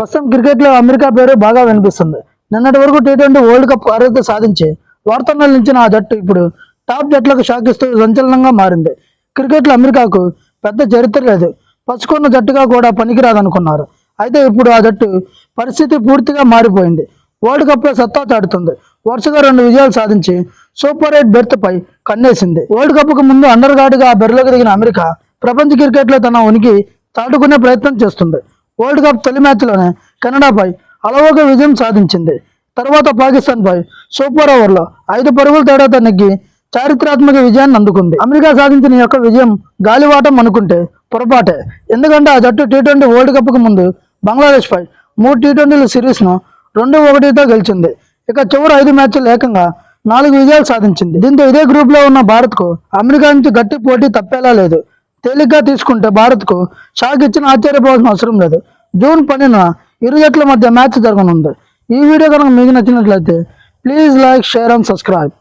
ప్రస్తుతం క్రికెట్లో అమెరికా పేరు బాగా వినిపిస్తుంది. నిన్నటి వరకు టీ ట్వంటీ వరల్డ్ కప్ అర్హత సాధించి వార్తల్లో నిలిచిన ఆ జట్టు ఇప్పుడు టాప్ జట్లకు షాకిస్తూ సంచలనంగా మారింది. క్రికెట్లో అమెరికాకు పెద్ద చరిత్ర లేదు. పసుకున్న జట్టుగా కూడా పనికిరాదనుకున్నారు. అయితే ఇప్పుడు ఆ జట్టు పరిస్థితి పూర్తిగా మారిపోయింది. వరల్డ్ కప్లో సత్తా చాటుతుంది. వరుసగా రెండు విజయాలు సాధించి సూపర్ ఎయిట్ బెర్త్ పై కన్నేసింది. వరల్డ్ కప్కు ముందు అండర్ గార్డ్గా బెర్లోకి దిగిన అమెరికా ప్రపంచ క్రికెట్లో తన ఉనికి చాటుకునే ప్రయత్నం చేస్తుంది. వరల్డ్ కప్ తొలి మ్యాచ్లోనే కెనడాపై అలవోక విజయం సాధించింది. తర్వాత పాకిస్తాన్పై సూపర్ ఓవర్లో ఐదు పరుగుల తేడాతో నెగ్గి చారిత్రాత్మక విజయాన్ని అందుకుంది. అమెరికా సాధించిన యొక్క విజయం గాలివాటం అనుకుంటే పొరపాటే. ఎందుకంటే ఆ జట్టు టీ ట్వంటీ వరల్డ్ కప్కు ముందు బంగ్లాదేశ్పై మూడు టీ ట్వంటీల సిరీస్ను రెండు ఒకటితో గెలిచింది. ఇక చివరి ఐదు మ్యాచ్లు ఏకంగా నాలుగు విజయాలు సాధించింది. దీంతో ఇదే గ్రూప్లో ఉన్న భారత్కు అమెరికా నుంచి గట్టి పోటీ తప్పేలా లేదు. తేలిగ్గా తీసుకుంటే భారత్కు షాక్ ఇచ్చిన ఆశ్చర్యపోవాల్సిన అవసరం లేదు. జూన్ పన్నెండున ఇరు జట్ల మధ్య మ్యాచ్ జరగనుంది. ఈ వీడియో కనుక మీకు నచ్చినట్లయితే please like share and subscribe.